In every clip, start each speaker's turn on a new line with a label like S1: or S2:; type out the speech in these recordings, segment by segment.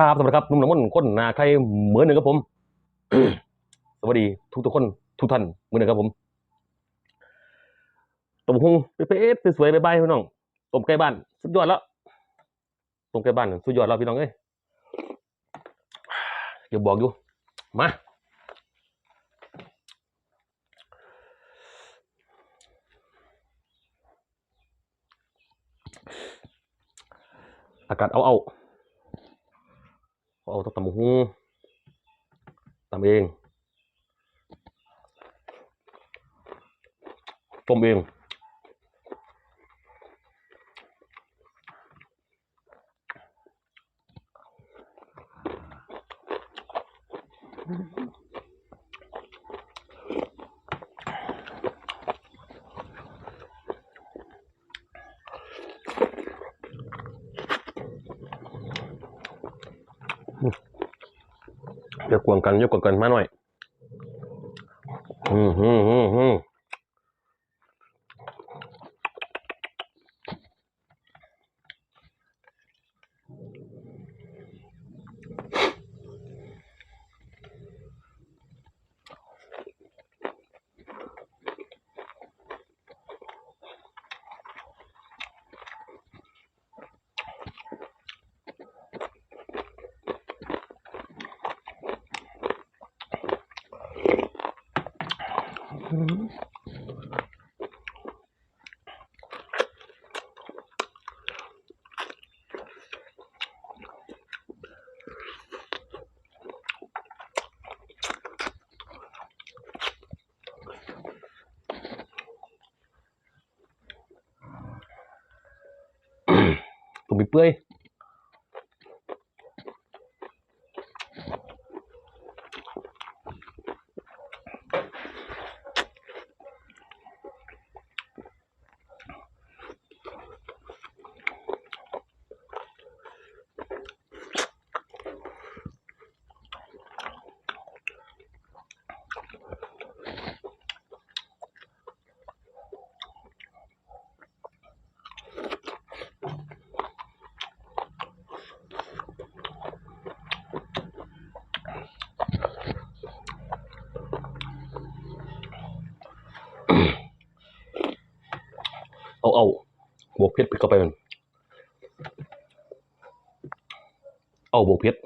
S1: ครับสวัสดีครับหนุ่มน้ำมันต์คนนาใครเหมือนหนึ่งครับผม สวัสดีทุกทุกๆคนทุกท่านเหมือนหนึ่งครับผมต้มหุงเป๊ะๆสวยๆบายๆพี่น้องต้มไก่บ้าน สุดยอดแล้วต้มไก่บ้านสุดยอดแล้วพี่น้องเอ้ยอย่าบอกอยู่มาอากาศเอาเอา có ô tô tầm hung tầm yên. Tôm yên. องต้มเองอย่ากวนกันอย่ากวนกันมาหน่อยอืมอืมอืมอืม ตุ่มเปื่อยเอาเอา บวกเพชรเข้าไปมัน เอาบวกเพชร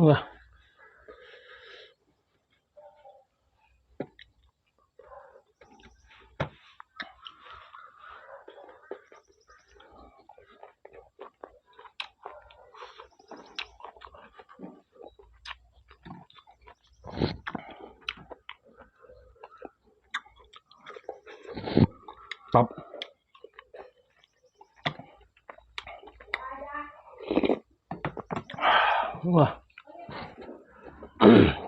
S1: Wow. Stop. Wow. Ugh.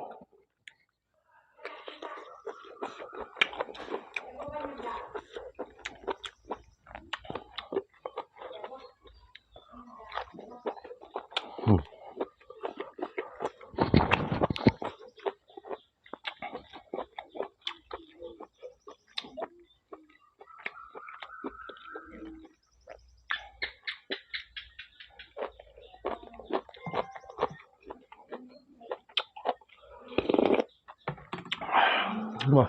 S1: đúng rồi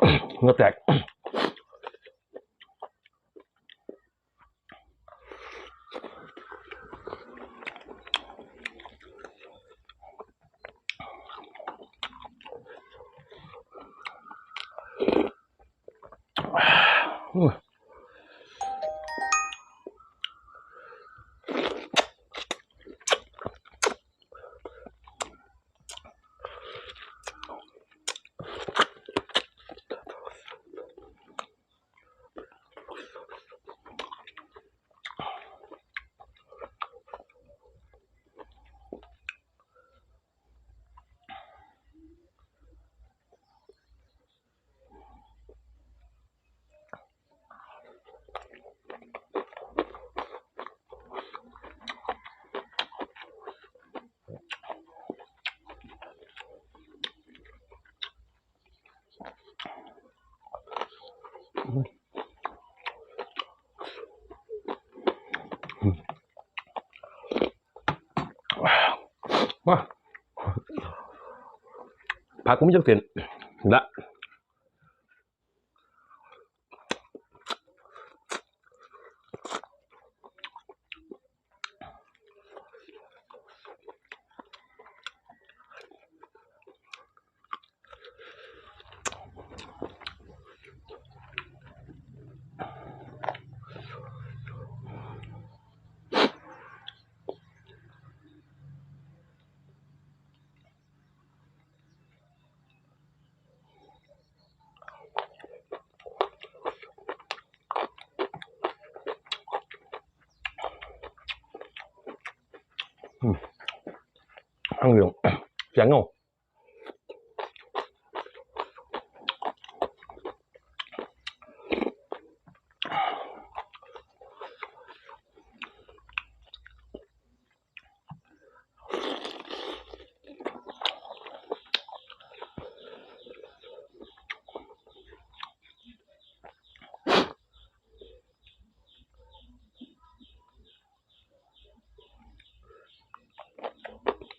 S1: ngập chạy Ooh. đậm hơn wow. wow. cũng rất tiền đã dạ. 嗯，汤圆，香哦。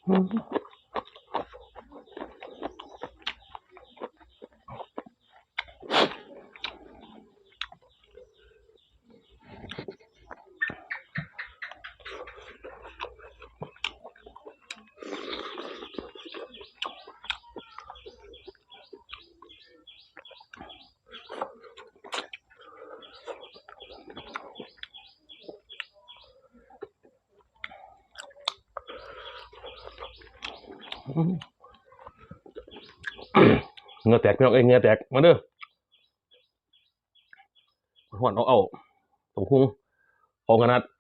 S1: Uh -huh. เงืองเสียงเงาแตกพี่น้องเอ้ยเงือแตกมาเด้อหอนเอาเอาตรงคุ้งเอาขนาดเนื้อ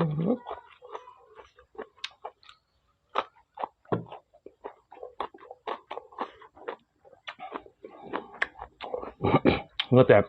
S1: 我得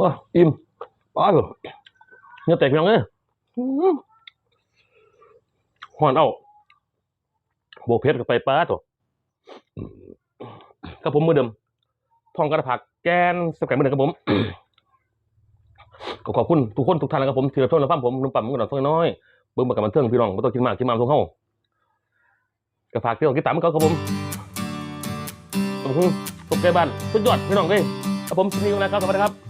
S1: ว้าอิ่มป้าเหรอเนื้อแตกพี่น้องหอนเอาโบกเพชรกับไปป้าตัวกับผมมือเดิมทองกระผักแกนสกัดมือเดิมกับผมก็ขอบคุณทุกคนทุกท่านนะครับผมที่รับชมรับฟังผมนุ่มปั่มมือหน่อยน้อยเบิ่งมากับมันเทิงพี่น้องไม่ต้องกินมากกินมากทุกเฮาก็ฝากที่เราติดตามกันครับผมขอบคุณทุกแก่บ้านสุดยอดพี่น้องเอ้ยครับผมที่นี่กันแล้วครับสวัสดีครับ